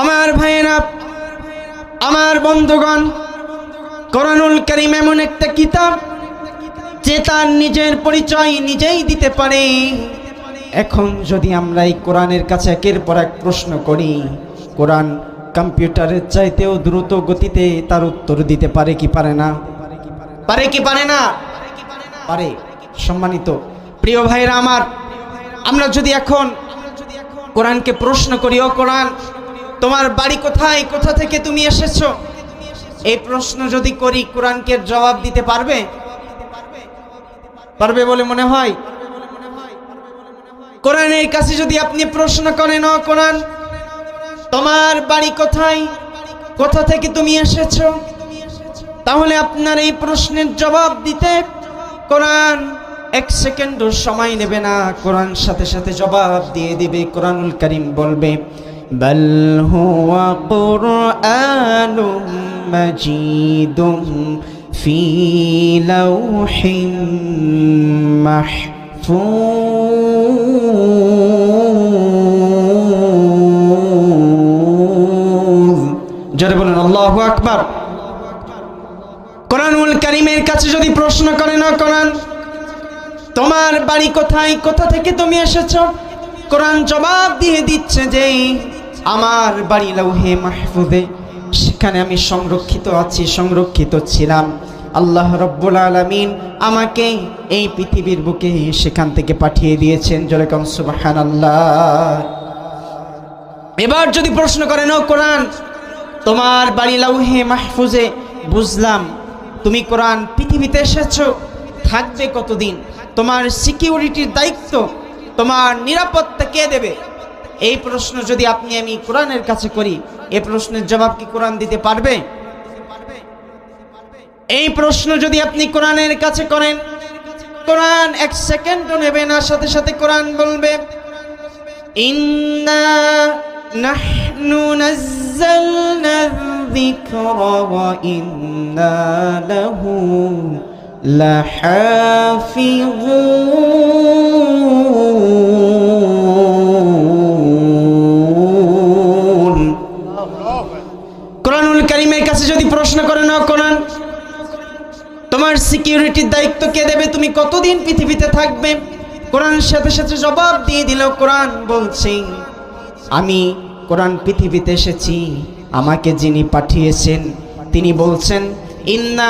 আমার ভাইয়েরা, আমার বন্ধুগণ, কোরআনুল করিম এমন একটা কিতাব যে তার নিজের পরিচয় নিজেই দিতে পারে। এখন যদি আমরা এই কোরআনের কাছে একের পর এক প্রশ্ন করি, কোরআন কম্পিউটারের চাইতেও দ্রুত গতিতে তার উত্তর দিতে পারে কি পারে না? পারে কি পারে না? পারে। সম্মানিত প্রিয় ভাইরা আমার, আমরা যদি এখন কোরআনকে প্রশ্ন করি, ও কোরআন তোমার বাড়ি কোথায়? কোথা থেকে তুমি এসেছ? এই প্রশ্ন যদি করি, কোরআনকে জবাব দিতে পারবে? পারবে বলে মনে হয়? কোরআনের কাছে যদি আপনি প্রশ্ন করেন কোরআন, তোমার বাড়ি কোথায়? কোথা থেকে তুমি এসেছ? তাহলে আপনার এই প্রশ্নের জবাব দিতে কোরআন এক সেকেন্ডও সময় নেবে না। কোরআন সাথে সাথে জবাব দিয়ে দিবে। কোরআনুল করিম বলবে হুয়া কুরআনুম মাজিদুম ফি লাউহিম মাহফুজ জোরে বলেন, আল্লাহু আকবার। কোরআনুল করিমের কাছে যদি প্রশ্ন করে, না কোরআন, তোমার বাড়ি কোথায়, কোথা থেকে তুমি এসেছ? কোরআন জবাব দিয়ে দিচ্ছে যে আমার বাড়ি লৌহে মাহফুদে সেখানে আমি সংরক্ষিত আছি, সংরক্ষিত ছিলাম। আল্লাহ রব্বুল আলমিন আমাকে এই পৃথিবীর বুকে সেখান থেকে পাঠিয়ে দিয়েছেন। জলেকম সুবাহান আল্লাহ এবার যদি প্রশ্ন করেন, ও কোরআন, তোমার বাড়ি লাউহে মাহফুজে বুঝলাম, তুমি কোরআন পৃথিবীতে এসেছ, থাকবে কতদিন? তোমার সিকিউরিটির দায়িত্ব, তোমার নিরাপত্তা কে দেবে? এই প্রশ্ন যদি আপনি আমি কোরআনের কাছে করি, এ প্রশ্নের জবাব কি কোরআন দিতে পারবে? এই প্রশ্ন যদি আপনি কোরআনের কাছে করেন, কোরআন এক সেকেন্ডও নেবে না, সাথে সাথে কোরআন বলবে, ইন্না সিকিউরিটির দায়িত্ব কে দেবে? তুমি কতদিন পৃথিবীতে থাকবে? কোরআন সাথে সাথে জবাব দিয়ে দিল, কোরআন বলছে, আমি কোরআন পৃথিবীতে এসেছি, আমাকে যিনি পাঠিয়েছেন, তিনি বলছেন, ইন্না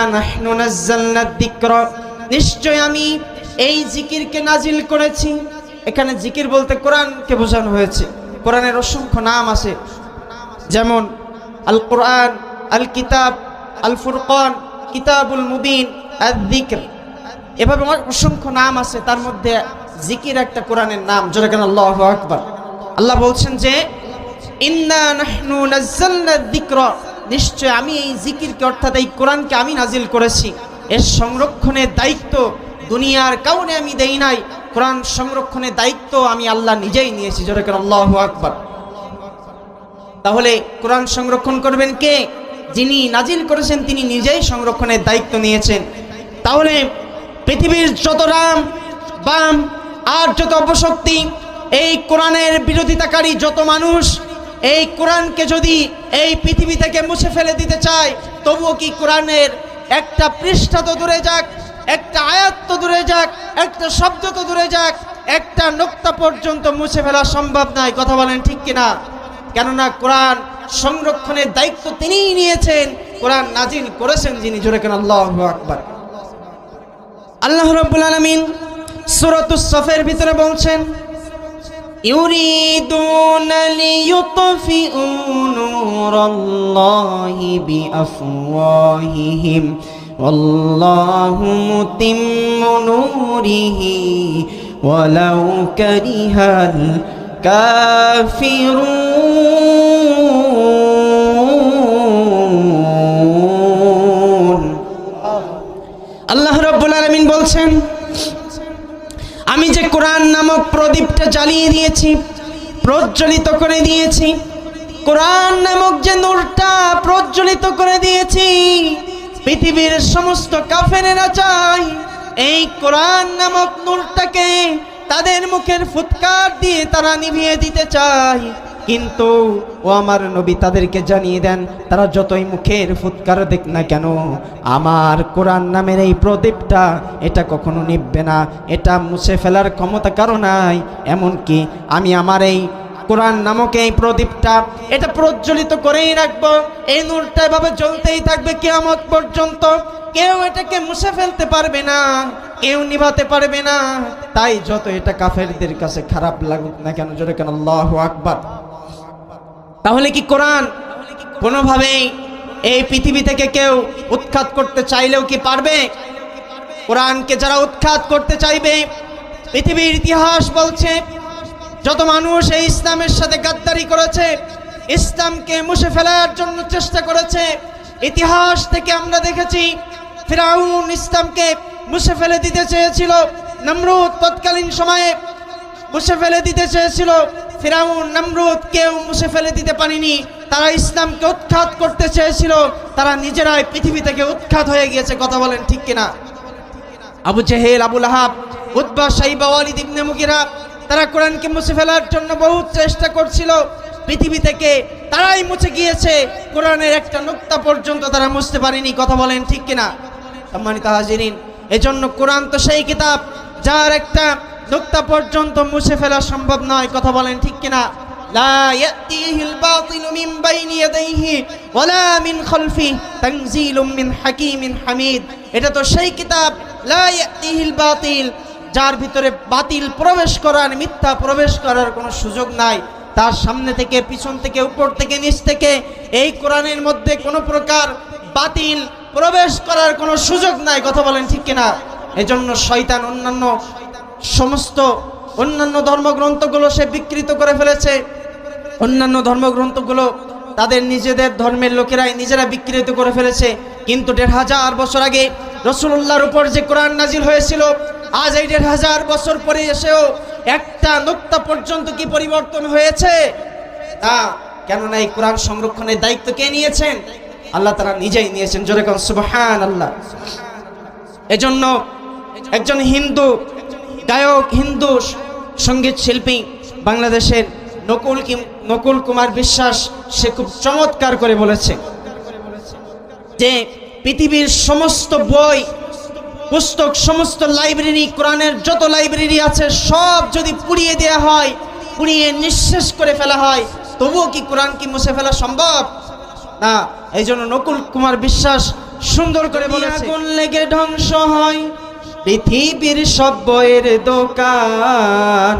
নিশ্চয় আমি এই জিকিরকে নাজিল করেছি। এখানে জিকির বলতে কোরআনকে বোঝানো হয়েছে। কোরআনের অসংখ্য নাম আছে। যেমন আল কোরআন আল কিতাব আল ফুরকান কিতাবুল মুবিন আদিকর এভাবে অসংখ্য নাম আছে, তার মধ্যে জিকির একটা কোরআনের নাম যেটা কেন আল্লাহ আকবার। আল্লাহ বলছেন যে নিশ্চয় আমি এই জিকিরকে অর্থাৎ এই কোরআনকে আমি নাজিল করেছি। এর সংরক্ষণের দায়িত্ব দুনিয়ার কাউনে আমি দেই নাই। কোরআন সংরক্ষণের দায়িত্ব আমি আল্লাহ নিজেই নিয়েছি যেটা কেন আল্লাহ আকবার। তাহলে কোরআন সংরক্ষণ করবেন কে? যিনি নাজিল করেছেন, তিনি নিজেই সংরক্ষণের দায়িত্ব নিয়েছেন। তাহলে পৃথিবীর যত রাম, বাম আর যত অপশক্তি, এই কোরআনের বিরোধিতাকারী যত মানুষ, এই কোরআনকে যদি এই পৃথিবী থেকে মুছে ফেলে দিতে চায়, তবুও কি কোরআনের একটা পৃষ্ঠা তো দূরে যাক, একটা আয়াত তো দূরে যাক, একটা শব্দ তো দূরে যাক, একটা নোক্তা পর্যন্ত মুছে ফেলা সম্ভব নয়। কথা বলেন ঠিক কিনা? কেননা কোরআন সংরক্ষণের দায়িত্ব তিনিই নিয়েছেন, কোরআন নাজিল করেছেন যিনি, জোরে কেন আল্লাহ আকবার। আল্লাহ রব্বুল আলমিন সুরতুস সফের ভিতরে বলছেন يريدون ليطفئوا نور الله بأفواههم والله متم نوره ولو كره الكافرون আল্লাহ রব্বুল আলমিন বলছেন, আমি যে কোরআন নামক প্রদীপটা জ্বালিয়ে দিয়েছি, প্রজ্বলিত করে দিয়েছি, কোরআন নামক যে নূরটা প্রজ্বলিত করে দিয়েছি, পৃথিবীর সমস্ত কাফেরেরা চাই এই কোরআন নামক নূরটাকে তাদের মুখের ফুৎকার দিয়ে তারা নিভিয়ে দিতে চায়। কিন্তু ও আমার নবী তাদেরকে জানিয়ে দেন, তারা যতই মুখের ফুৎকার দেখ না কেন, আমার কোরআন নামের এই প্রদীপটা এটা কখনো নিববে না, এটা মুছে ফেলার ক্ষমতা কারও নাই। এমনকি আমি আমার এই কোরআন নামক এই প্রদীপটা এটা প্রজ্বলিত করেই রাখব, এই নূরটা এভাবে জ্বলতেই থাকবে কেয়ামত পর্যন্ত। কেউ এটাকে মুছে ফেলতে পারবে না, কেউ নিভাতে পারবে না। তাই যত এটা কাফেরদের কাছে খারাপ লাগুক না কেন, জোরে কেন, আল্লাহ আকবার। তাহলে কি কোরআন কোনোভাবেই এই পৃথিবী থেকে কেউ উৎখাত করতে চাইলেও কি পারবে? কোরআনকে যারা উৎখাত করতে চাইবে, পৃথিবীর ইতিহাস বলছে, যত মানুষ এই ইসলামের সাথে গাদ্দারি করেছে, ইসলামকে মুছে ফেলার জন্য চেষ্টা করেছে, ইতিহাস থেকে আমরা দেখেছি, ফিরাউন ইসলামকে মুছে ফেলে দিতে চেয়েছিল, নমরুদ তৎকালীন সময়ে মুছে ফেলে দিতে চেয়েছিল ফিরাউন, নমরুদ কেউ মুছে ফেলে দিতে পারেনি। তারা ইসলামকে উৎখাত করতে চেয়েছিল। তারা নিজেরাই পৃথিবী থেকে উৎখাত হয়ে গিয়েছে। কথা বলেন ঠিক কিনা? আবু জেহেল আবুল আহাব উদ্বা সাইবা, ওয়ালিদ ইবনে মুগিরা, তারা কোরআনকে মুছে ফেলার জন্য বহু চেষ্টা করছিল। পৃথিবী থেকে তারাই মুছে গিয়েছে। কোরআনের একটা নুক্তা পর্যন্ত তারা মুছতে পারেনি। কথা বলেন ঠিক কিনা? সম্মানিত হাজিরিন, এজন্য কোরআন তো সেই কিতাব, যার একটা নুক্তা পর্যন্ত মুছে ফেলা সম্ভব নয় কথা বলেন ঠিক কিনা لا يأتيه الباطل من بين يديه ولا من خلفه تنزيل من حكيم حميد এটা তো সেই কিতাব لا يأتيه الباطل যার ভিতরে বাতিল প্রবেশ করার মিথ্যা প্রবেশ করার কোনো সুযোগ নাই তার সামনে থেকে পিছন থেকে উপর থেকে নিচ থেকে এই কোরআনের মধ্যে কোনো প্রকার বাতিল প্রবেশ করার কোনো সুযোগ নাই কথা বলেন ঠিক কিনা এজন্য শয়তান অন্যান্য সমস্ত অন্যান্য ধর্মগ্রন্থগুলো সে বিকৃত করে ফেলেছে। অন্যান্য ধর্মগ্রন্থগুলো তাদের নিজেদের ধর্মের লোকেরাই নিজেরা বিকৃত করে ফেলেছে। কিন্তু দেড় হাজার বছর আগে রসুল্লাহর উপর যে কোরআন নাজিল হয়েছিল, আজ এই দেড় হাজার বছর পরে এসেও একটা নোক্তা পর্যন্ত কি পরিবর্তন হয়েছে? তা কেননা এই কোরআন সংরক্ষণের দায়িত্ব কে নিয়েছেন? আল্লাহ তারা নিজেই নিয়েছেন। জোরে কন সুবহান আল্লাহ এজন্য একজন হিন্দু গায়ক হিন্দু সংগীত শিল্পী বাংলাদেশের নকুল কিম- নকুল কুমার বিশ্বাস সে খুব চমৎকার করে বলেছে যে পৃথিবীর সমস্ত বই পুস্তক সমস্ত লাইব্রেরি কোরআনের যত লাইব্রেরি আছে সব যদি পুড়িয়ে দেওয়া হয় পুড়িয়ে নিঃশেষ করে ফেলা হয় তবুও কি কোরআন কি মুছে ফেলা সম্ভব? না এই জন্য নকুল কুমার বিশ্বাস সুন্দর করে বলে আগুন লেগে ধ্বংস হয়? পৃথিবীর সব বইয়ের দোকান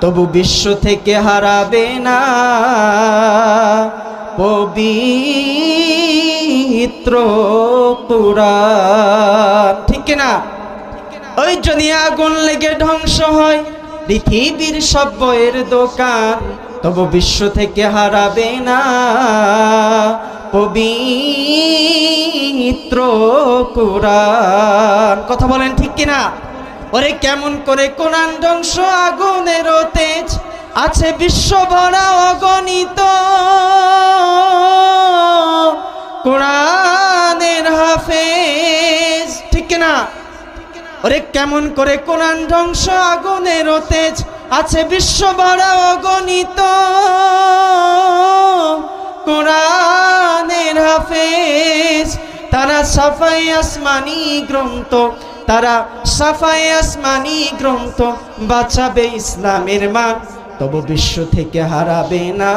তবু বিশ্ব থেকে হারাবে না। পবিত্র পুরাণ ঠিক না? ওই যদি আগুন লেগে ধ্বংস হয়। পৃথিবীর সব বইয়ের দোকান তবু বিশ্ব থেকে হারাবে না। পবিত্র কোরআন। কথা বলেন ঠিক কিনা? ওরে কেমন করে কোরআন ধ্বংস আগুনের তেজ আছে বিশ্ব ভরা অগণিত। কোরআনের হাফেজ, ঠিক কিনা? ওরে কেমন করে কোরআন ধ্বংস আগুনের তেজ আছে বিশ্ব ভরা অগণিত। কোরআনের হাফেজ। তারা সাফাই আসমানি গ্রন্থ, তারা সাফাই আসমানি গ্রন্থ, বাঁচাবে ইসলামের মান তবু বিশ্ব থেকে হারাবে না।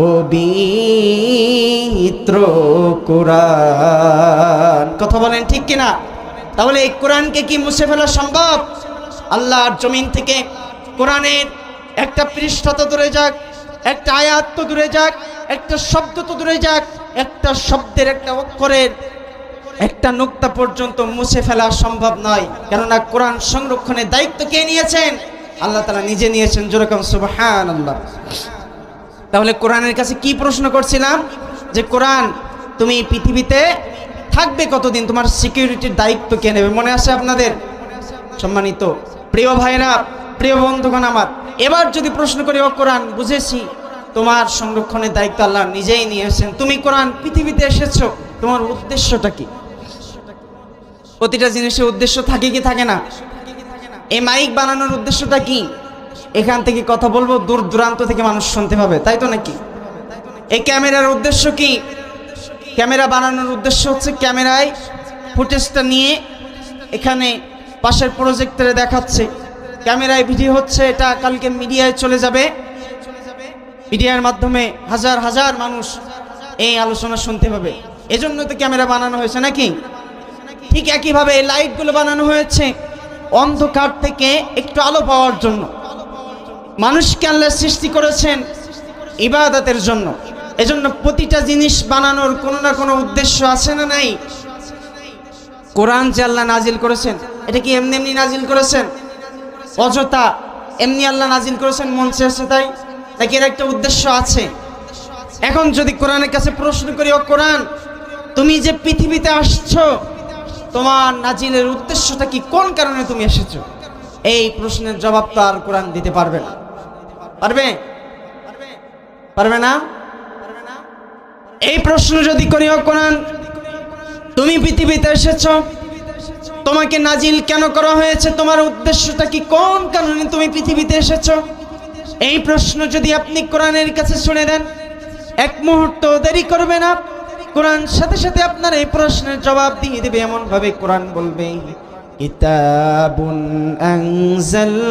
পবিত্র কোরআন। কথা বলেন ঠিক কিনা? তাহলে এই কোরআনকে কি মুছে ফেলা সম্ভব? আল্লাহর জমিন থেকে কোরআনের একটা পৃষ্ঠা তো দূরে যাক। একটা আয়াত তো দূরে যাক, একটা শব্দ তো দূরে যাক, একটা শব্দের, একটা অক্ষরের, একটা নোক্তা পর্যন্ত মুছে ফেলা সম্ভব নয়। কেননা কোরআন সংরক্ষণের দায়িত্ব কে নিয়েছেন? আল্লাহ তালা নিজে নিয়েছেন যেরকম সুবহান আল্লাহ তাহলে কোরআনের কাছে কি প্রশ্ন করছিলাম? যে কোরআন তুমি পৃথিবীতে থাকবে কতদিন? তোমার সিকিউরিটির দায়িত্ব কে নেবে? মনে আছে আপনাদের? সম্মানিত প্রিয় ভাইরা প্রিয় বন্ধুগণ আমার এবার যদি প্রশ্ন করি, ও কোরআন, বুঝেছি। তোমার সংরক্ষণের দায়িত্ব আল্লাহ নিজেই নিয়েছেন। তুমি কোরআন পৃথিবীতে এসেছ। তোমার উদ্দেশ্যটা কি? প্রতিটা জিনিসের উদ্দেশ্য থাকে কি থাকে না? এই মাইক বানানোর উদ্দেশ্যটা কি? এখান থেকে কথা বলব, দূর দূরান্ত থেকে মানুষ শুনতে পাবে। তাই তো নাকি? এই ক্যামেরার উদ্দেশ্য কি? ক্যামেরা বানানোর উদ্দেশ্য হচ্ছে ক্যামেরায় ফুটেজটা নিয়ে এখানে পাশের প্রজেক্টরে দেখাচ্ছে। ক্যামেরায় ভিডিও হচ্ছে, এটা কালকে মিডিয়ায় চলে যাবে। মিডিয়ার মাধ্যমে হাজার হাজার মানুষ এই আলোচনা শুনতে পাবে। এজন্য তো ক্যামেরা বানানো হয়েছে নাকি? ঠিক একইভাবে এই লাইটগুলো বানানো হয়েছে অন্ধকার থেকে একটু আলো পাওয়ার জন্য। মানুষকে আল্লাহ সৃষ্টি করেছেন ইবাদতের জন্য। এজন্য প্রতিটা জিনিস বানানোর কোনো না কোনো উদ্দেশ্য আছে না নাই? কোরআন যে আল্লাহ নাজিল করেছেন, এটা কি এমনি এমনি নাজিল করেছেন? অযথা এমনি আল্লাহ নাজিল করেছেন, মন চেয়েছে তাই? নাকি এর একটা উদ্দেশ্য আছে? এখন যদি কোরআনের কাছে প্রশ্ন করি, ও কোরআন, তুমি যে পৃথিবীতে আসছো, তোমার নাজিলের উদ্দেশ্যটা কি? কোন কারণে তুমি এসেছ? এই প্রশ্নের জবাব তো আর কোরআন দিতে পারবে না। পারবে? পারবে না? এই প্রশ্ন যদি করি, ও কোরআন, তুমি পৃথিবীতে এসেছ তোমাকে নাজিল কেন করা হয়েছে? তোমার উদ্দেশ্যটা কি কোন কারণে তুমি পৃথিবীতে এসেছ? এই প্রশ্ন যদি আপনি কোরআনের কাছে শুনে দেন, এক মুহূর্ত দেরি করবে না। কোরআন সাথে সাথে আপনার এই প্রশ্নের জবাব দিয়ে দেবে এমন ভাবে কোরআন বলবে, কিতাবুন আনজালনাহু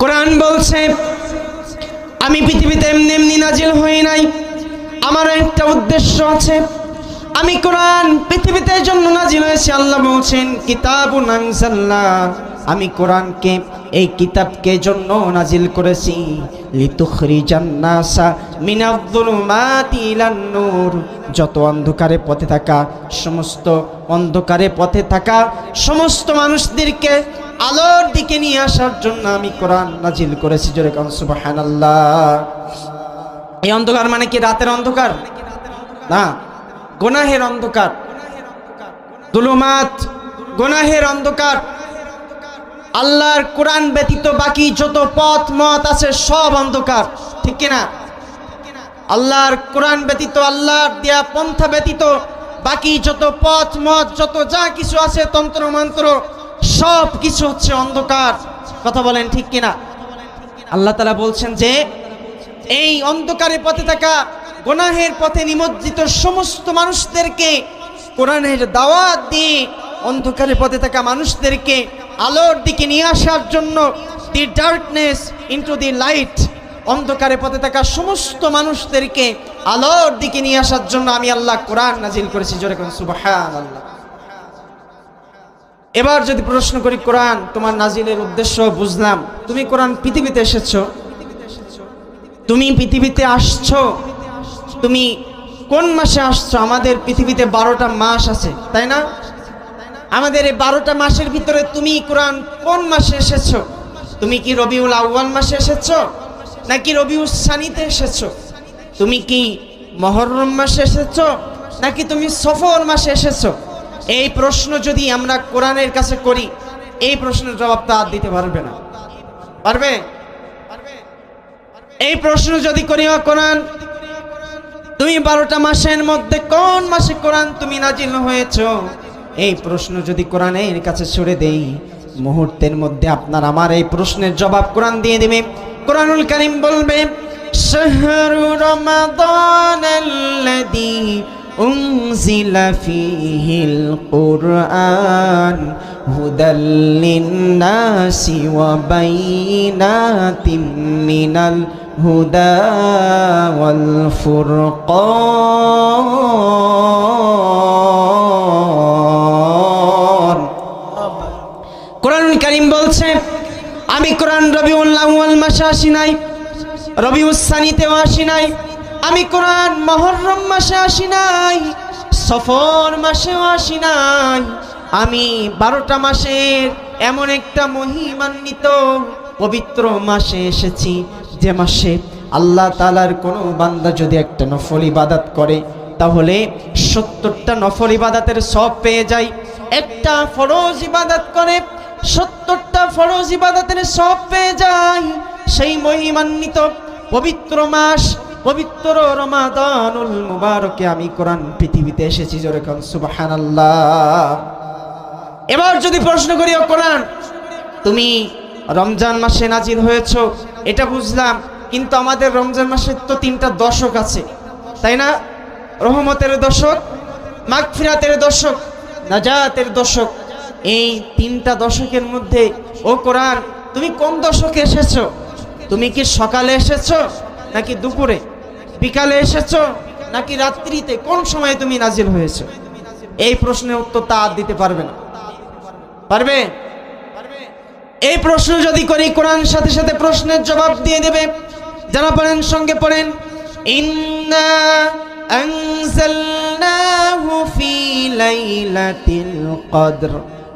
কোরআন বলছে, আমি পৃথিবীতে এমনি এমনি নাজিল হই নাই। আমার একটা উদ্দেশ্য আছে, আমি কোরআন পৃথিবীতে জন্য নাজিল হয়েছি। আল্লাহ বলছেন, কিতাবুন আনজালনা। আমি কোরআনকে এই কিতাবকে জন্য নাজিল করেছি। লিতুখরিজান নাসা মিনাজ-যুলুমাতি ইলান নূর। যত অন্ধকারে পথে থাকা, সমস্ত অন্ধকারে পথে থাকা সমস্ত মানুষদেরকে আলোর দিকে নিয়ে আসার জন্য আমি কোরআন নাজিল করেছি। জোরে কান, সুবহানাল্লাহ। এই অন্ধকার মানে কি? রাতের অন্ধকার? না, গোনাহের অন্ধকার। দুলুমাত গোনাহের অন্ধকার। আল্লাহর কোরআন ব্যতীত বাকি যত পথ, মত আছে, সব অন্ধকার। ঠিক কিনা? আল্লাহর কোরআন ব্যতীত, আল্লাহর দেয়া পন্থা ব্যতীত বাকি যত পথ, মত, যত যা কিছু আছে, তন্ত্র, মন্ত্র, সব কিছু হচ্ছে অন্ধকার। কথা বলেন ঠিক কিনা? আল্লাহ তালা বলছেন যে, এই অন্ধকারে পথে থাকা, গোনাহের পথে নিমজ্জিত সমস্ত মানুষদেরকে, কোরআনের দাওয়াত দিয়ে অন্ধকারে পথে থাকা মানুষদেরকে আলোর দিকে নিয়ে আসার জন্য the darkness into the light অন্ধকারে পথে থাকা সমস্ত মানুষদেরকে আলোর দিকে নিয়ে আসার জন্য আমি আল্লাহ কোরআন নাজিল করেছি। জোরে আল্লাহ এবার যদি প্রশ্ন করি, কোরআন, তোমার নাজিলের উদ্দেশ্য বুঝলাম। তুমি কোরআন পৃথিবীতে এসেছ? তুমি পৃথিবীতে আসছো? তুমি কোন মাসে আসছো? আমাদের পৃথিবীতে বারোটা মাস আছে, তাই না? আমাদের এই বারোটা মাসের ভিতরে তুমি কোরআন কোন মাসে এসেছ? তুমি কি রবিউল আউ্বাল মাসে এসেছ? নাকি রবিউল সানিতে এসেছ? তুমি কি মহরম মাসে এসেছ? নাকি তুমি সফর মাসে এসেছ? এই প্রশ্ন যদি আমরা কোরআনের কাছে করি, এই প্রশ্নের জবাব তা দিতে পারবে না। পারবে? এই প্রশ্ন যদি করি কোরআন, তুমি বারোটা মাসের মধ্যে কোন মাসে কোরআন তুমি নাজিল হয়েছ? এই প্রশ্ন যদি কোরআনের কাছে ছড়ে দেই, মুহূর্তের মধ্যে আপনার আমার এই প্রশ্নের জবাব কোরআন দিয়ে দেবে। কোরআনুল করিম বলবে, শাহরু রমাদান আল্লাযী উনজিলা ফীহিল কুরআন হুদাল লিন-নাসি ওয়া বাইনাতিম মিনাল হুদা আমি কোরআন আউয়াল মাসে আসি নাই রবিউল সানিতেও আসি নাই, আমি কোরআন মহরম মাসে আসি নাই, সফর মাসেও আসি নাই, আমি বারোটা মাসের এমন একটা মহিমান্বিত পবিত্র মাসে এসেছি যে মাসে আল্লাহ তালার কোনো বান্দা যদি একটা নফল ইবাদাত করে, তাহলে সত্তরটা নফল ইবাদাতের সব পেয়ে যায়। একটা ফরজ ইবাদাত করে সত্তরটা ফরজ ইবাদতের সব পেয়ে যায় সেই মহিমান্বিত পবিত্র মাস, পবিত্র রমাদানুল মুবারকে আমি কোরআন পৃথিবীতে এসেছি যেরকম সুবহানাল্লাহ। এবার যদি প্রশ্ন করি, ও কোরআন, তুমি রমজান মাসে নাজির হয়েছ, এটা বুঝলাম, কিন্তু আমাদের রমজান মাসের তো তিনটা দশক আছে, তাই না? রহমতের দশক, মাগফিরাতের দশক, নাজাতের দশক এই তিনটা দশকের মধ্যে, ও কোরআন, তুমি কোন দশকে এসেছ? তুমি কি সকালে এসেছ, নাকি দুপুরে? বিকালে এসেছ, নাকি রাত্রিতে? কোন সময় তুমি নাজিল হয়েছো? এই প্রশ্নের উত্তর তা দিতে পারবে না। পারবে? এই প্রশ্ন যদি করি, কোরআন সাথে সাথে প্রশ্নের জবাব দিয়ে দেবে। যারা পড়েন, সঙ্গে পড়েন। ইন্না ফি লাইলাতিল কদর।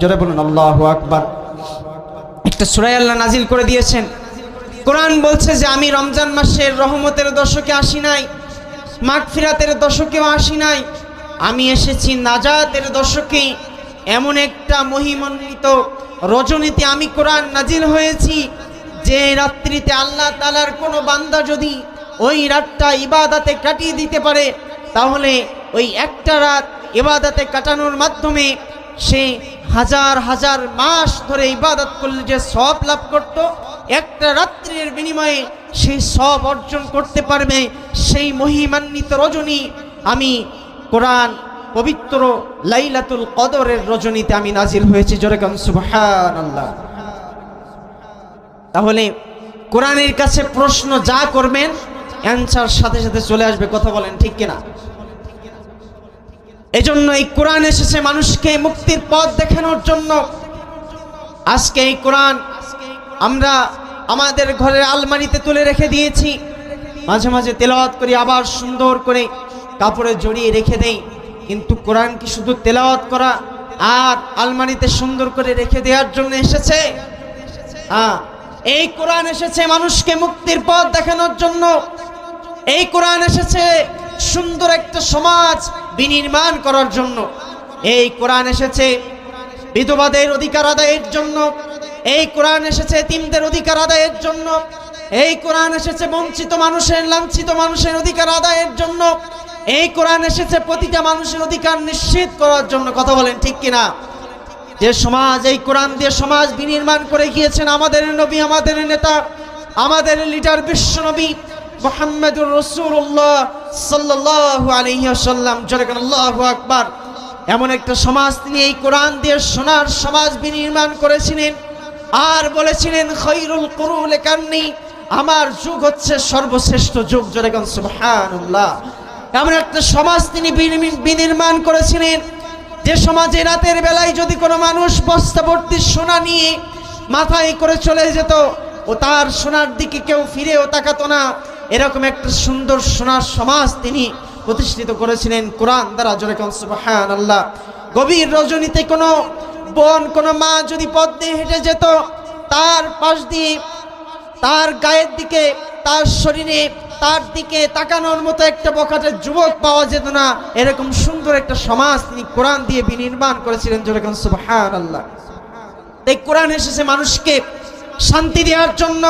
জোরে বলুন, আল্লাহু একটা সূরা আল্লাহ নাজিল করে দিয়েছেন। কোরআন বলছে যে, আমি রমজান মাসের রহমতের দশকে আসি নাই, মাগফিরাতের দশকেও আসি নাই। আমি এসেছি নাজাতের দশকে। এমন একটা মহিমান্বিত রজনীতি আমি কোরআন নাজিল হয়েছি, যে রাত্রিতে আল্লাহ তালার কোনো বান্দা যদি ওই রাতটা ইবাদাতে কাটিয়ে দিতে পারে তাহলে ওই একটা রাত ইবাদাতে কাটানোর মাধ্যমে সে হাজার হাজার মাস ধরে ইবাদত করলে যে সব লাভ করত, একটা রাত্রির বিনিময়ে সেই সব অর্জন করতে পারবে। সেই মহিমান্বিত রজনী আমি কোরআন পবিত্র লাইলাতুল কদরের রজনীতে আমি নাজির হয়েছি। জোরেকান সুবহান আল্লাহ তাহলে কোরআনের কাছে প্রশ্ন যা করবেন, অ্যান্সার সাথে সাথে চলে আসবে, কথা বলেন ঠিক কিনা? এজন্য এই কোরআন এসেছে মানুষকে মুক্তির পথ দেখানোর জন্য। আজকে এই কোরআন আমরা আমাদের ঘরের আলমারিতে তুলে রেখে দিয়েছি। মাঝে মাঝে তেলাওয়াত করি, আবার সুন্দর করে কাপড়ে জড়িয়ে রেখে দেই। কিন্তু কোরআন কি শুধু তেলাওয়াত করা আর আলমারিতে সুন্দর করে রেখে দেওয়ার জন্য এসেছে? হ্যাঁ এই কোরআন এসেছে মানুষকে মুক্তির পথ দেখানোর জন্য। এই কোরআন এসেছে সুন্দর একটা সমাজ বিনির্মাণ করার জন্য। এই কোরআন এসেছে বিধবাদের অধিকার আদায়ের জন্য। এই কোরআন এসেছে তিনদের অধিকার আদায়ের জন্য। এই কোরআন এসেছে বঞ্চিত মানুষের, লাঞ্ছিত মানুষের অধিকার আদায়ের জন্য। এই কোরআন এসেছে প্রতিটা মানুষের অধিকার নিশ্চিত করার জন্য। কথা বলেন ঠিক কিনা? যে সমাজ, এই কোরআন দিয়ে সমাজ বিনির্মাণ করে গিয়েছেন আমাদের নবী, আমাদের নেতা, আমাদের লিডার বিশ্ব নবী। মোহাম্মদুর রসুল্লাহ সাল্লাহ আলহিহাসাল্লাম জরকান আল্লাহ আকবার। এমন একটা সমাজ তিনি এই কোরআন দিয়ে সোনার সমাজ বিনির্মাণ করেছিলেন আর বলেছিলেন, খৈরুল করুল কান্নি, আমার যুগ হচ্ছে সর্বশ্রেষ্ঠ যুগ। জরেগন সুবহানাল্লাহ। এমন একটা সমাজ তিনি বিনি- বিনির্মাণ করেছিলেন। যে সমাজে রাতের বেলায় যদি কোনো মানুষ বস্তাবর্তী সোনা নিয়ে মাথায় করে চলে যেত, ও তার সোনার দিকে কেউ ফিরেও তাকাতো না। এরকম একটা সুন্দর সোনার সমাজ তিনি প্রতিষ্ঠিত করেছিলেন কোরআন দ্বারা যেরকম সুবহান আল্লাহ গভীর রজনীতে কোনো বোন, কোনো মা যদি পথ দিয়ে হেঁটে যেত, তার পাশ দিয়ে, তার গায়ের দিকে, তার শরীরে, তার দিকে তাকানোর মতো একটা বখাটের যুবক পাওয়া যেত না। এরকম সুন্দর একটা সমাজ তিনি কোরআন দিয়ে বিনির্মাণ করেছিলেন যেরকম সুবহান আল্লাহ তাই কোরআন এসেছে মানুষকে শান্তি দেওয়ার জন্য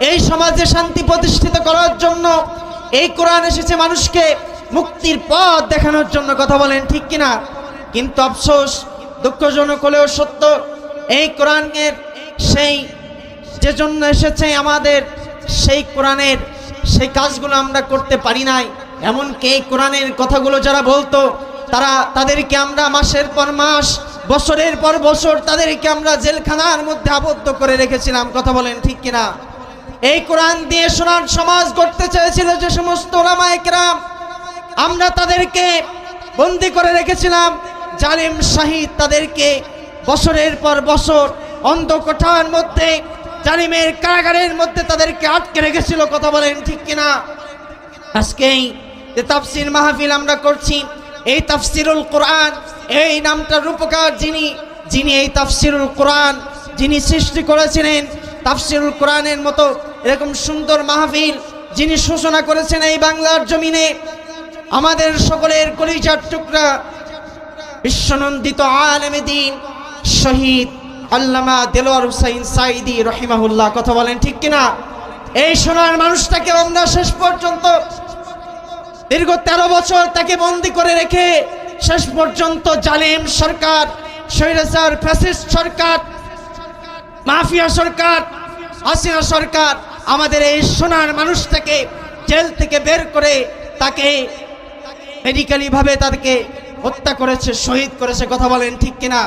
এই সমাজে শান্তি প্রতিষ্ঠিত করার জন্য এই কোরআন এসেছে মানুষকে মুক্তির পথ দেখানোর জন্য কথা বলেন ঠিক কিনা? কিন্তু আফসোস, দুঃখজনক হলেও সত্য, এই কোরআনের সেই যে জন্য এসেছে আমাদের, সেই কোরআনের সেই কাজগুলো আমরা করতে পারি নাই। এমনকি এই কোরআনের কথাগুলো যারা বলতো, তারা, তাদেরকে আমরা মাসের পর মাস, বছরের পর বছর তাদেরকে আমরা জেলখানার মধ্যে আবদ্ধ করে রেখেছিলাম। কথা বলেন ঠিক কিনা? এই কোরআন দিয়ে সোনার সমাজ গড়তে চেয়েছিল যে সমস্ত ওলামা একরাম, আমরা তাদেরকে বন্দি করে রেখেছিলাম। জালিম শাহিদ তাদেরকে বছরের পর বছর অন্ধকোঠার মধ্যে, জালিমের কারাগারের মধ্যে তাদেরকে আটকে রেখেছিল, কথা বলেন ঠিক কিনা? আজকেই যে তাফসির মাহফিল আমরা করছি, এই তাফসিরুল কোরআন, এই নামটার রূপকার যিনি যিনি এই তাফসিরুল কোরআন যিনি সৃষ্টি করেছিলেন, তাফসিরুল কোরআনের মতো এরকম সুন্দর মাহফিল যিনি সূচনা করেছেন এই বাংলার জমিনে, আমাদের সকলের কলিজার টুকরা, বিশ্বনন্দিত আলেমে দিন, শহীদ আল্লামা দেলোয়ার হুসাইন সাইদি রহিমাহুল্লাহ, কথা বলেন ঠিক কিনা? এই সোনার মানুষটাকে আমরা শেষ পর্যন্ত, দীর্ঘ তেরো বছর তাকে বন্দি করে রেখে, শেষ পর্যন্ত জালেম সরকার সরকার, মাফিয়া সরকার হাসিনা সরকার আমাদের এই সোনার মানুষটাকে জেল থেকে বের করে তাকে মেডিকেলি ভাবে তাদেরকে হত্যা করেছে, শহীদ করেছে, কথা বলেন ঠিক কিনা?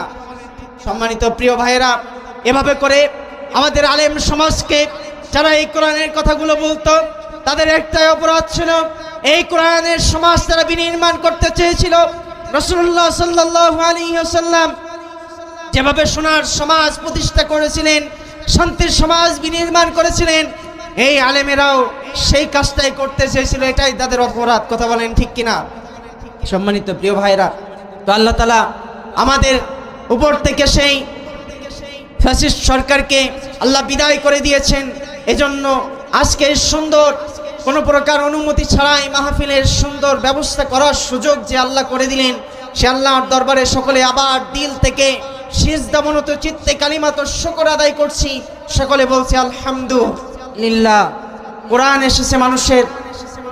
সম্মানিত প্রিয় ভাইয়েরা, এভাবে করে আমাদের আলেম সমাজকে যারা এই কোরআনের কথাগুলো বলতো, তাদের একটাই অপরাধ ছিল, এই কোরআনের সমাজ তারা বিনির্মাণ করতে চেয়েছিল রসুল্লাহ সাল্লাহ আলী সাল্লাম যেভাবে সোনার সমাজ প্রতিষ্ঠা করেছিলেন, শান্তির সমাজ বিনির্মাণ করেছিলেন এই আলেমেরাও সেই কাজটাই করতে চেয়েছিল, এটাই তাদের অপরাধ, কথা বলেন ঠিক কিনা? সম্মানিত প্রিয় ভাইরা তো আল্লাহ তালা আমাদের উপর থেকে সেই ফ্যাসিস্ট সরকারকে আল্লাহ বিদায় করে দিয়েছেন। এজন্য আজকে সুন্দর কোনো প্রকার অনুমতি ছাড়াই মাহফিলের সুন্দর ব্যবস্থা করার সুযোগ যে আল্লাহ করে দিলেন, সে আল্লাহর দরবারে সকলে আবার দিল থেকে সিজদামনত চিত্তে কালিমাত শকর আদায় করছি। সকলে বলছি আলহামদুলিল্লাহ, কোরআন এসেছে মানুষের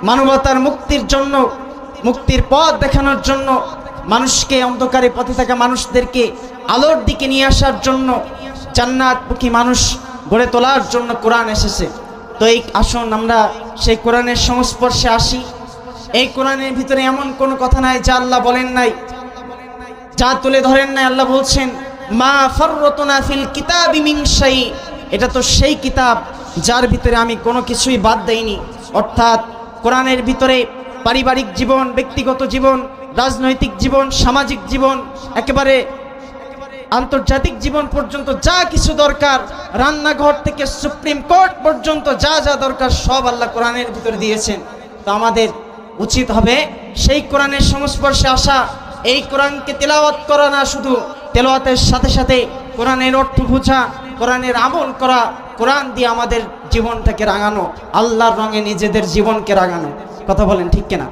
মানবতার মুক্তির জন্য, মুক্তির পথ দেখানোর জন্য, মানুষকে অন্ধকারে পথে থাকা মানুষদেরকে আলোর দিকে নিয়ে আসার জন্য জান্নাত জান্নাতমুখী মানুষ গড়ে তোলার জন্য কোরআন এসেছে। তো এই আসুন আমরা সেই কোরআনের সংস্পর্শে আসি। এই কোরআনের ভিতরে এমন কোনো কথা নাই যা আল্লাহ বলেন নাই, যা তুলে ধরেন নাই। আল্লাহ বলছেন, মা ফররতনা ফিল কিতাবি এটা তো সেই কিতাব যার ভিতরে আমি কোনো কিছুই বাদ দেইনি। অর্থাৎ কোরআনের ভিতরে পারিবারিক জীবন, ব্যক্তিগত জীবন, রাজনৈতিক জীবন, সামাজিক জীবন, একেবারে আন্তর্জাতিক জীবন পর্যন্ত যা কিছু দরকার, রান্নাঘর থেকে সুপ্রিম কোর্ট পর্যন্ত যা যা দরকার সব আল্লাহ কোরআনের ভিতরে দিয়েছেন। তো আমাদের উচিত হবে সেই কোরআনের সংস্পর্শে আসা, এই কোরআনকে তেলাওয়াত করা না শুধু, তেলাওয়াতের সাথে সাথে কোরআনের অর্থ বোঝা, কোরআনের আমল করা কোরআন দিয়ে আমাদের জীবনটাকে রাঙানো আল্লাহর রঙে নিজেদের জীবনকে রাঙানো। কথা বলেন ঠিক কিনা?